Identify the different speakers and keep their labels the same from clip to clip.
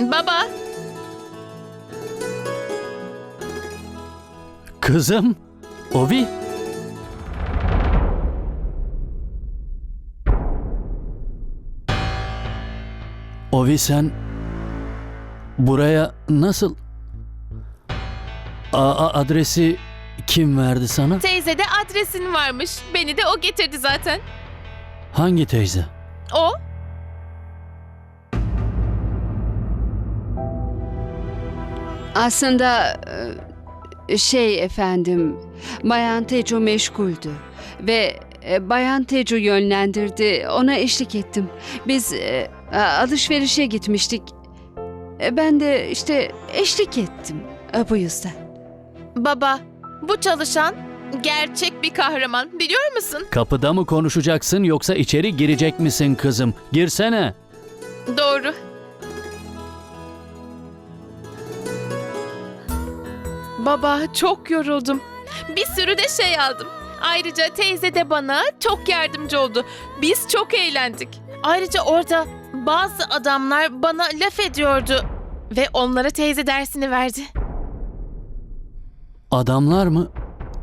Speaker 1: Baba,
Speaker 2: Kızım, Ovi. Ovi sen buraya nasıl Aa, adresi kim verdi sana?
Speaker 1: teyze de adresin varmış. Beni de o getirdi zaten.
Speaker 2: Hangi teyze?
Speaker 1: O?
Speaker 3: Aslında e, şey efendim, Bayan Tecu meşguldü ve e, Bayan Tecu yönlendirdi. Ona eşlik ettim. Biz e, alışverişe gitmiştik. E, Ben de işte eşlik ettim. E, Bu yüzden.
Speaker 1: Baba, bu çalışan gerçek bir kahraman. Biliyor musun?
Speaker 2: Kapıda mı konuşacaksın yoksa içeri girecek misin kızım? Girsene.
Speaker 1: Doğru. Baba, çok yoruldum. Bir sürü de şey aldım. Ayrıca teyze de bana çok yardımcı oldu. Biz çok eğlendik. Ayrıca orada bazı adamlar bana laf ediyordu ve onlara teyze dersini verdi.
Speaker 2: Adamlar mı?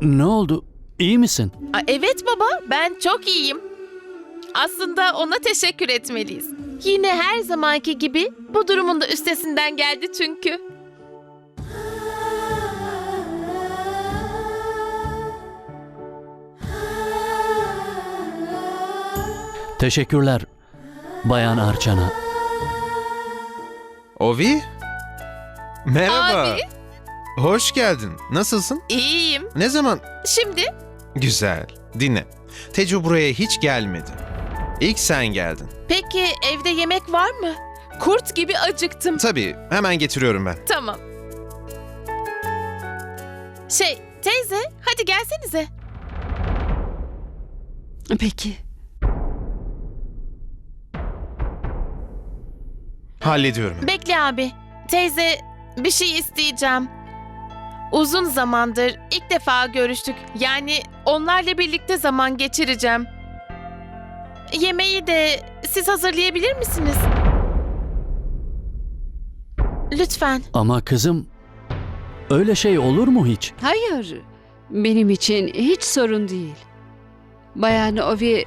Speaker 2: Ne oldu? İyi misin?
Speaker 1: Aa, evet baba, ben çok iyiyim. Aslında ona teşekkür etmeliyiz. Yine her zamanki gibi bu durumun da üstesinden geldi çünkü.
Speaker 2: Teşekkürler Bayan Arçana.
Speaker 4: Ovi? Merhaba.
Speaker 1: Abi,
Speaker 4: Hoş geldin. Nasılsın?
Speaker 1: iyiyim.
Speaker 4: Ne zaman?
Speaker 1: Şimdi
Speaker 4: Güzel. Dinle. Tecu buraya hiç gelmedi. İlk sen geldin.
Speaker 1: peki evde yemek var mı? Kurt gibi acıktım.
Speaker 4: Tabii. Hemen getiriyorum ben.
Speaker 1: Tamam. Şey, teyze, hadi gelsenize.
Speaker 3: Peki.
Speaker 4: Hallediyorum.
Speaker 1: Bekle abi. Teyze, bir şey isteyeceğim. Uzun zamandır ilk defa görüştük. Yani onlarla birlikte zaman geçireceğim. Yemeği de siz hazırlayabilir misiniz? Lütfen.
Speaker 2: Ama kızım öyle şey olur mu hiç?
Speaker 3: Hayır. Benim için hiç sorun değil. Bayan Ovi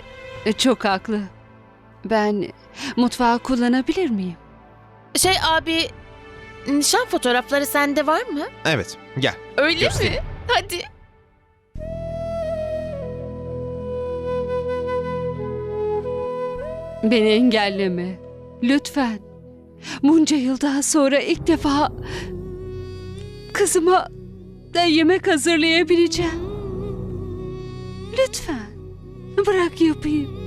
Speaker 3: çok haklı. Ben mutfağı kullanabilir miyim?
Speaker 1: Şey abi, nişan fotoğrafları sende var mı?
Speaker 4: Evet. Gel.
Speaker 1: Öyle
Speaker 4: Göstereyim.
Speaker 1: mi? Hadi.
Speaker 3: Beni engelleme. Lütfen. Bunca yıldan sonra ilk defa kızıma da yemek hazırlayabileceğim. Lütfen. Bırak yapayım.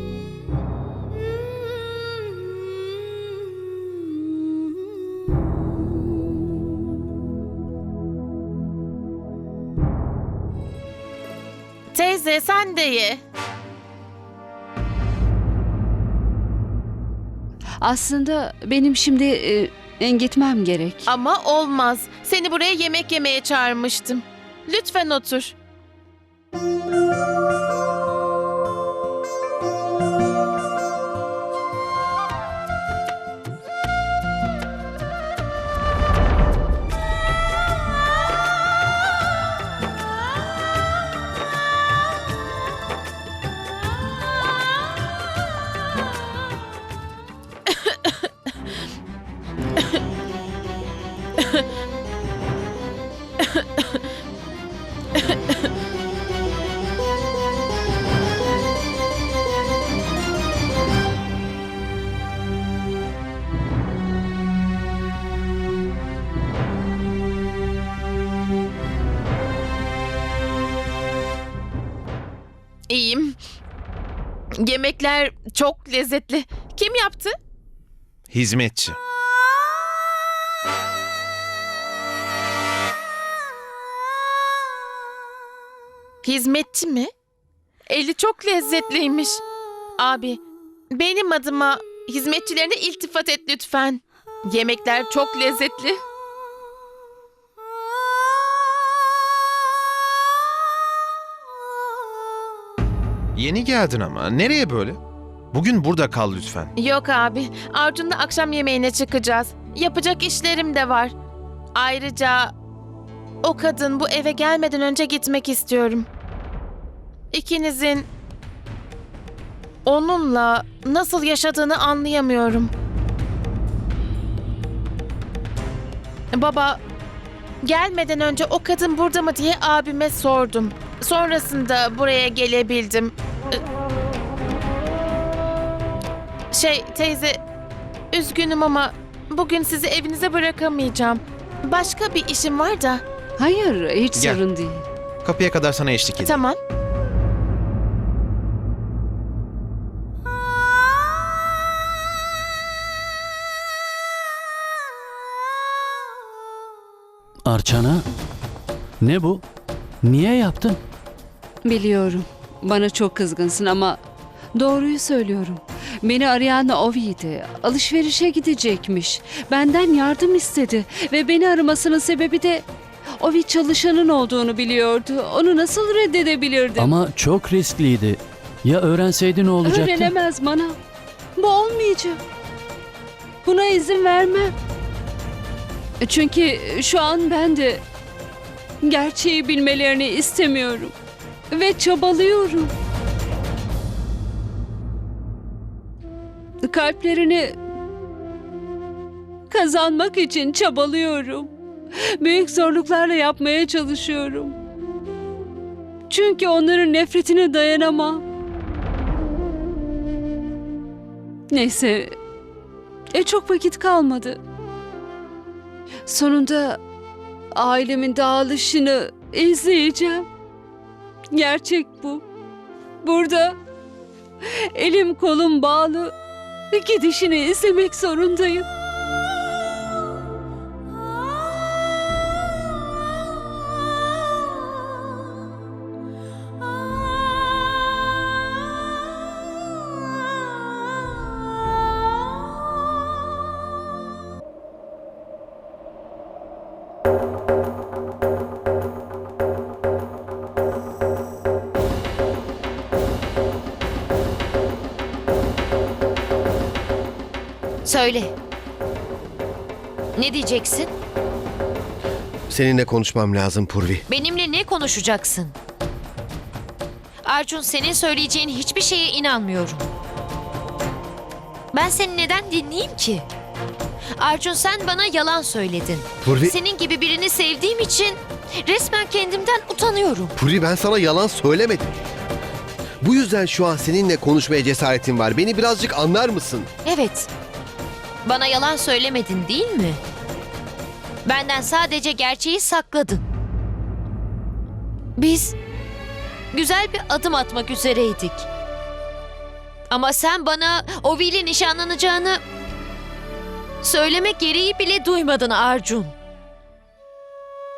Speaker 1: Teyze sen de ye.
Speaker 3: Aslında benim şimdi e, gitmem gerek.
Speaker 1: Ama olmaz. Seni buraya yemek yemeye çağırmıştım. Lütfen otur. Yemekler çok lezzetli. Kim yaptı?
Speaker 4: Hizmetçi.
Speaker 1: Hizmetçi mi? Eli çok lezzetliymiş. Abi, benim adıma hizmetçilerine iltifat et lütfen. Yemekler çok lezzetli.
Speaker 4: Yeni geldin ama. Nereye böyle? Bugün burada kal lütfen.
Speaker 1: Yok abi. Arjun'la akşam yemeğine çıkacağız. Yapacak işlerim de var. Ayrıca o kadın bu eve gelmeden önce gitmek istiyorum. İkinizin onunla nasıl yaşadığını anlayamıyorum. Baba, gelmeden önce o kadın burada mı diye abime sordum. Sonrasında buraya gelebildim. Ee, şey teyze, üzgünüm ama bugün sizi evinize bırakamayacağım. Başka bir işim var da.
Speaker 3: Hayır, hiç
Speaker 4: Gel.
Speaker 3: sorun değil.
Speaker 4: Kapıya kadar sana eşlik edeyim.
Speaker 1: Tamam.
Speaker 2: Arçana, ne bu? Niye yaptın?
Speaker 3: Biliyorum. Bana çok kızgınsın ama doğruyu söylüyorum. Beni arayan Ovi'ydi. Alışverişe gidecekmiş. Benden yardım istedi ve beni aramasının sebebi de Ovi çalışanın olduğunu biliyordu. Onu nasıl reddedebilirdim?
Speaker 2: Ama çok riskliydi. Ya öğrenseydi ne olacaktı?
Speaker 3: Öğrenemez Manav. Bu olmayacak. Buna izin vermem. E, çünkü şu an ben de gerçeği bilmelerini istemiyorum ve çabalıyorum. Kalplerini kazanmak için çabalıyorum. Büyük zorluklarla yapmaya çalışıyorum. Çünkü onların nefretine dayanamam. Neyse, e çok vakit kalmadı. Sonunda ailemin dağılışını izleyeceğim. Gerçek bu. Burada elim kolum bağlı gidişini izlemek zorundayım.
Speaker 5: Söyle. Ne diyeceksin?
Speaker 6: Seninle konuşmam lazım Purvi.
Speaker 5: Benimle ne konuşacaksın? Arjun senin söyleyeceğin hiçbir şeye inanmıyorum. Ben seni neden dinleyeyim ki? Arjun sen bana yalan söyledin.
Speaker 6: Purvi...
Speaker 5: Senin gibi birini sevdiğim için resmen kendimden utanıyorum.
Speaker 6: Puri ben sana yalan söylemedim. Bu yüzden şu an seninle konuşmaya cesaretim var. Beni birazcık anlar mısın?
Speaker 5: Evet. Bana yalan söylemedin değil mi? Benden sadece gerçeği sakladın. Biz güzel bir adım atmak üzereydik. Ama sen bana Ovi'yle nişanlanacağını söyleme gereği bile duymadın Arjun.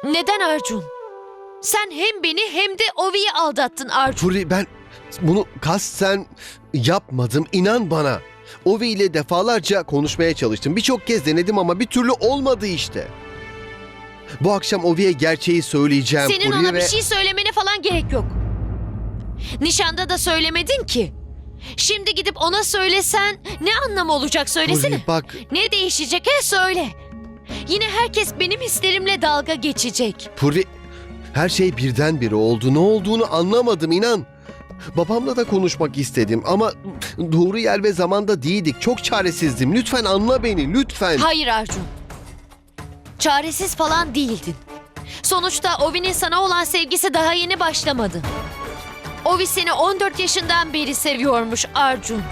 Speaker 5: Neden Arjun? Sen hem beni hem de Ovi'yi aldattın Arjun.
Speaker 6: Puri ben bunu kasten yapmadım inan bana. Ovi ile defalarca konuşmaya çalıştım. Birçok kez denedim ama bir türlü olmadı işte. Bu akşam Ovi'ye gerçeği söyleyeceğim.
Speaker 5: Senin
Speaker 6: Oli'ye
Speaker 5: ona
Speaker 6: ve-
Speaker 5: bir şey söylemene falan gerek yok. Nişanda da söylemedin ki. Şimdi gidip ona söylesen ne anlamı olacak söylesene.
Speaker 6: Oli, bak
Speaker 5: Ne değişecek he söyle. Yine herkes benim hislerimle dalga geçecek.
Speaker 6: Purvi her şey birden birdenbire oldu. Ne olduğunu anlamadım inan. Babamla da konuşmak istedim ama doğru yer ve zamanda değildik. Çok çaresizdim. Lütfen anla beni, lütfen.
Speaker 5: Hayır Arjun. Çaresiz falan değildin. Sonuçta Ovi'nin sana olan sevgisi daha yeni başlamadı. Ovi seni 14 yaşından beri seviyormuş Arjun.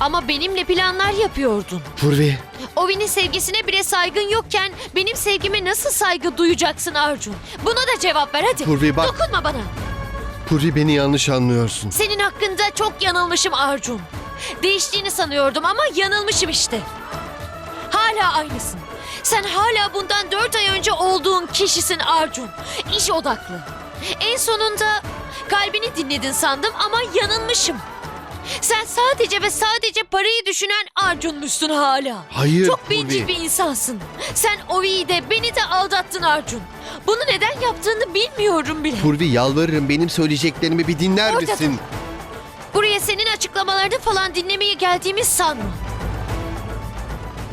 Speaker 5: Ama benimle planlar yapıyordun.
Speaker 6: Purvi.
Speaker 5: Ovi'nin sevgisine bile saygın yokken benim sevgime nasıl saygı duyacaksın Arjun? Buna da cevap ver hadi.
Speaker 6: Purvi bak.
Speaker 5: Dokunma bana.
Speaker 6: Puri beni yanlış anlıyorsun.
Speaker 5: Senin hakkında çok yanılmışım Arjun. Değiştiğini sanıyordum ama yanılmışım işte. Hala aynısın. Sen hala bundan dört ay önce olduğun kişisin Arjun. İş odaklı. En sonunda kalbini dinledin sandım ama yanılmışım. Sen sadece ve sadece parayı düşünen Arjun'muşsun hala.
Speaker 6: Hayır
Speaker 5: Çok bencil
Speaker 6: Puri.
Speaker 5: bir insansın. Sen Ovi'yi de beni de aldattın Arjun. Bunu neden yaptığını bilmiyorum bile.
Speaker 6: Purvi yalvarırım benim söyleyeceklerimi bir dinler
Speaker 5: Orada
Speaker 6: misin?
Speaker 5: Buraya senin açıklamalarını falan dinlemeye geldiğimi sanma.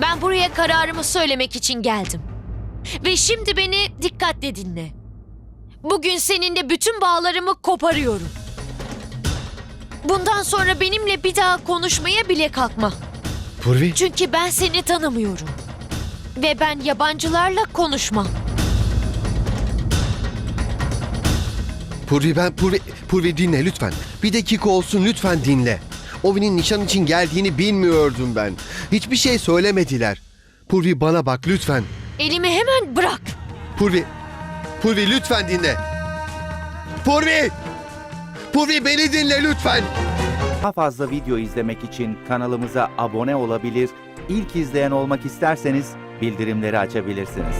Speaker 5: Ben buraya kararımı söylemek için geldim. Ve şimdi beni dikkatle dinle. Bugün seninle bütün bağlarımı koparıyorum. Bundan sonra benimle bir daha konuşmaya bile kalkma.
Speaker 6: Purvi,
Speaker 5: Çünkü ben seni tanımıyorum. Ve ben yabancılarla konuşmam.
Speaker 6: Purvi ben Purvi, Purvi dinle lütfen. Bir dakika olsun lütfen dinle. Ovi'nin nişan için geldiğini bilmiyordum ben. Hiçbir şey söylemediler. Purvi bana bak lütfen.
Speaker 5: Elimi hemen bırak.
Speaker 6: Purvi, Purvi lütfen dinle. Purvi! Purvi beni dinle lütfen.
Speaker 7: Daha fazla video izlemek için kanalımıza abone olabilir, ilk izleyen olmak isterseniz bildirimleri açabilirsiniz.